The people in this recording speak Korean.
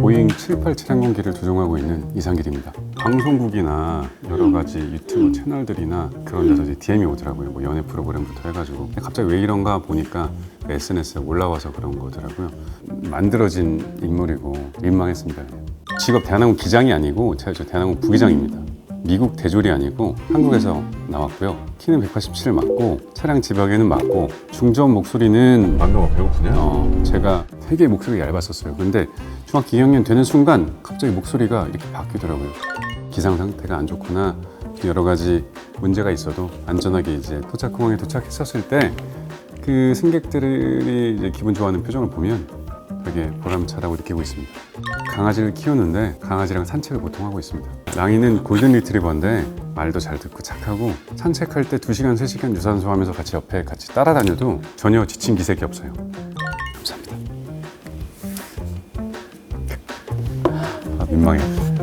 보잉 78 항공기를 조종하고 있는 이상길입니다. 방송국이나 여러 가지 유튜브 채널들이나 그런 데서 이제 DM이 오더라고요. 뭐 연애 프로그램부터 해가지고 갑자기 왜 이런가 보니까 SNS에 올라와서 그런 거더라고요. 만들어진 인물이고 민망했습니다. 직업 대한항공 기장이 아니고 제가 저 대한항공 부기장입니다. 미국 대졸이 아니고 한국에서 나왔고요. 키는 187 맞고 차량 지박에는 맞고 중저음 목소리는 방금 배고프냐? 어, 제가 되게 목소리가 얇았었어요. 근데 중학교 2학년 되는 순간 갑자기 목소리가 이렇게 바뀌더라고요. 기상 상태가 안 좋거나 여러 가지 문제가 있어도 안전하게 이제 도착 공항에 도착했었을 때 그 승객들이 이제 기분 좋아하는 표정을 보면 되게 보람차다고 느끼고 있습니다. 강아지를 키우는데 강아지랑 산책을 보통 하고 있습니다. 랑이는 골든 리트리버인데 말도 잘 듣고 착하고 산책할 때 2시간, 3시간 유산소 하면서 같이 옆에 같이 따라다녀도 전혀 지친 기색이 없어요. 감사합니다. 아, 민망해.